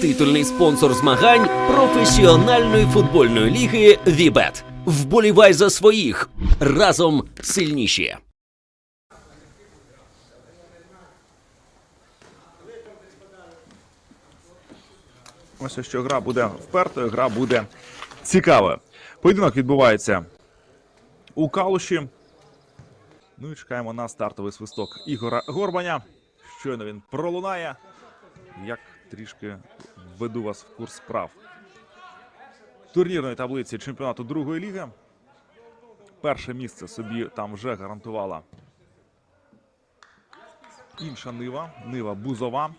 Титульний спонсор змагань професіональної футбольної ліги Вібет. Вболівай за своїх разом сильніші. Ось що гра буде впертою, гра буде цікавою. Поєдинок відбувається у Калуші. Ну і чекаємо на стартовий свисток Ігора Горбаня. Щойно він пролунає. Як трішки введу вас в курс справ турнірної таблиці чемпіонату другої ліги. Перше місце собі там вже гарантувала інша нива, нива Бузова.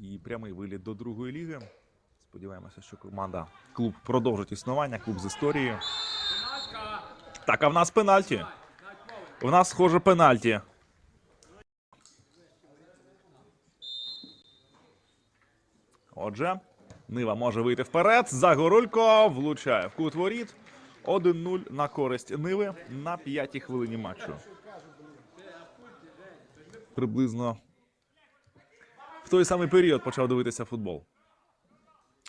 І прямий виліт до другої ліги. Сподіваємося, що команда клуб продовжить існування, клуб з історією. Так, а в нас пенальті. У нас схоже пенальті. Отже, Нива може вийти вперед. Загорулько влучає в кут воріт. 1-0 на користь Ниви на п'ятій хвилині матчу. Приблизно в той самий період почав дивитися футбол.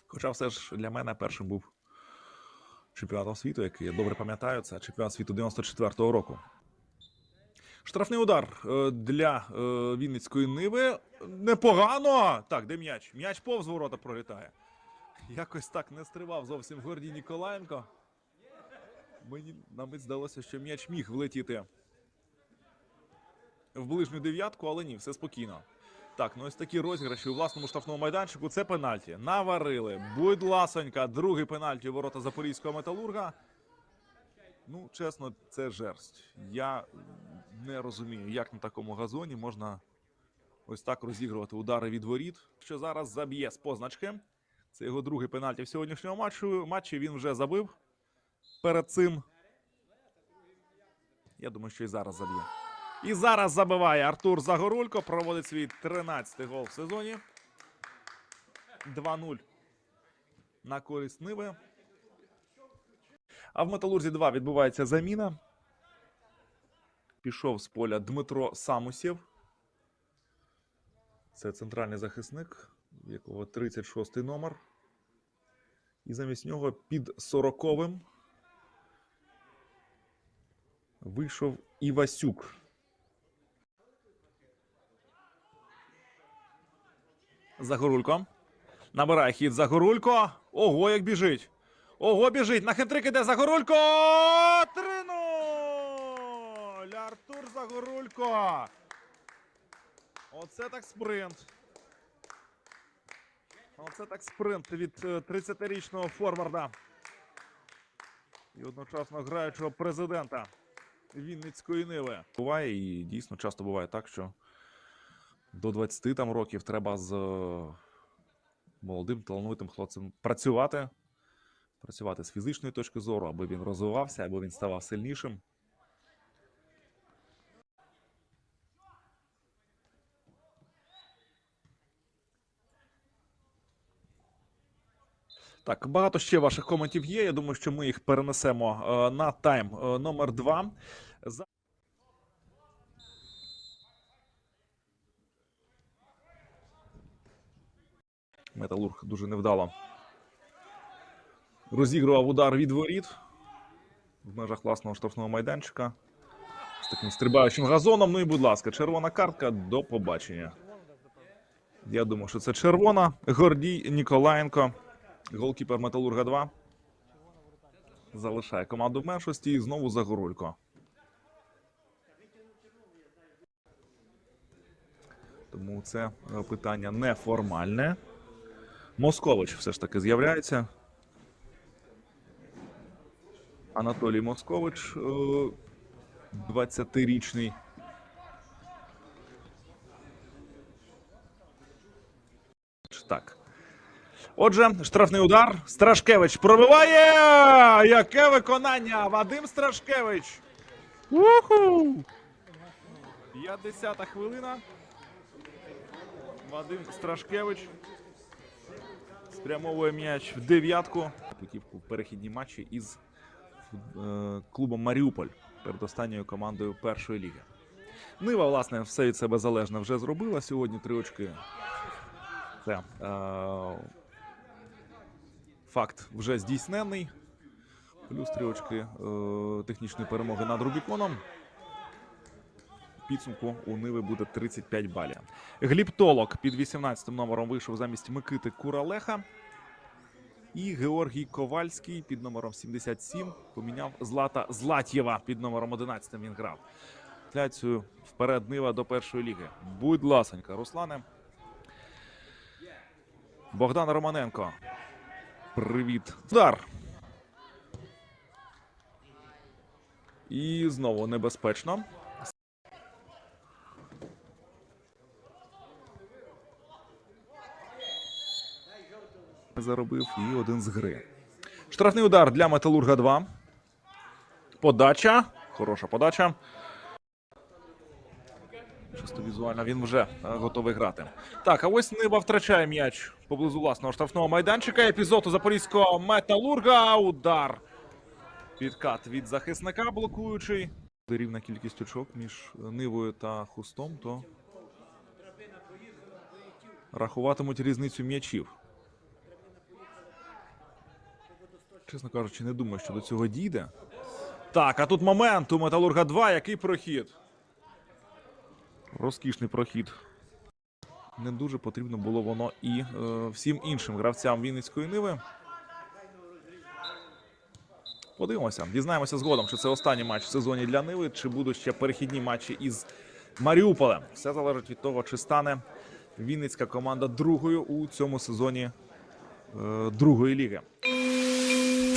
Хоча все ж для мене першим був чемпіонатом світу, який я добре пам'ятаю, це чемпіонат світу 94-го року. Штрафний удар е, для е, Вінницької Ниви. Непогано. Так, де м'яч? М'яч повз ворота пролітає. Якось так не стривав зовсім Гордій Ніколаєнко. Мені навіть здалося, що м'яч міг влетіти в ближню дев'ятку, але ні, все спокійно. Так, ну ось такі розіграші у власному штрафному майданчику. Це пенальті. Наварили. Будь ласонька, другий пенальті у ворота Запорізького металурга. Ну, чесно, це жерсть. Я не розумію, як на такому газоні можна ось так розігрувати удари від воріт. Що зараз заб'є з позначки. Це його другий пенальті в сьогоднішньому матчу. матчі. Він вже забив перед цим. Я думаю, що і зараз заб'є. І зараз забиває Артур Загорулько. Проводить свій 13-й гол в сезоні. 2-0 на користь Ниви. А в Металурзі 2 відбувається заміна. Пішов з поля Дмитро Самусєв. Це центральний захисник, якого 36-й номер. І замість нього під 40-м вийшов Івасюк. Загорулько. Набирає хід Загорулько. Ого, як біжить. Ого, біжить. На хитрик іде Загорулько. 3-0. Артур Загорулько. Оце так спринт. Оце так спринт від е, 30-річного форварда. І одночасно граючого президента Вінницької Ниви. Буває і дійсно часто буває так, що до 20 там років треба з е, молодим талановитим хлопцем працювати. Працювати з фізичної точки зору, аби він розвивався, аби він ставав сильнішим. Так, багато ще ваших коментів є. Я думаю, що ми їх перенесемо е, на тайм е, номер 2. За... Металург дуже невдало розігрував удар від воріт в межах власного штрафного майданчика з таким стрибаючим газоном. Ну і, будь ласка, червона картка до побачення. Я думаю, що це червона. Гордій Ніколаєнко, голкіпер Металурга 2. Залишає команду в меншості і знову Загорулько. Тому це е, питання неформальне. Москович все ж таки з'являється. Анатолій Москович, е, 20-річний. Так. Отже, штрафний удар. Страшкевич пробиває. Яке виконання? Вадим Страшкевич. Уху! 50-та хвилина. Вадим Страшкевич спрямовує м'яч в дев'ятку. Путівку в перехідні матчі із е, клубом Маріуполь перед останньою командою першої ліги. Нива, власне, все від себе залежне вже зробила. Сьогодні три очки Це е, факт вже здійснений. Плюс три очки е, технічної перемоги над Рубіконом. Підсумку у Ниви буде 35 балів. Гліб Толок під 18 номером вийшов замість Микити Куралеха. І Георгій Ковальський під номером 77 поміняв Злата Златєва під номером 11 він грав. Трансляцію вперед Нива до першої ліги. Будь ласенька, Руслане. Богдан Романенко. Привіт. Удар. І знову небезпечно. Заробив і один з гри. Штрафний удар для Металурга 2. Подача. Хороша подача. Чисто візуально він вже е, готовий грати. Так, а ось Ниба втрачає м'яч поблизу власного штрафного майданчика. Епізод у запорізького металурга. Удар. Підкат від захисника блокуючий. Рівна кількість очок між Нивою та Хустом, то рахуватимуть різницю м'ячів. Чесно кажучи, не думаю, що до цього дійде. Так, а тут момент у Металурга 2. Який прохід? Розкішний прохід. Не дуже потрібно було воно і е, всім іншим гравцям Вінницької Ниви. Подивимося, дізнаємося згодом, чи це останній матч в сезоні для Ниви, чи будуть ще перехідні матчі із Маріуполем. Все залежить від того, чи стане Вінницька команда другою у цьому сезоні е, другої ліги.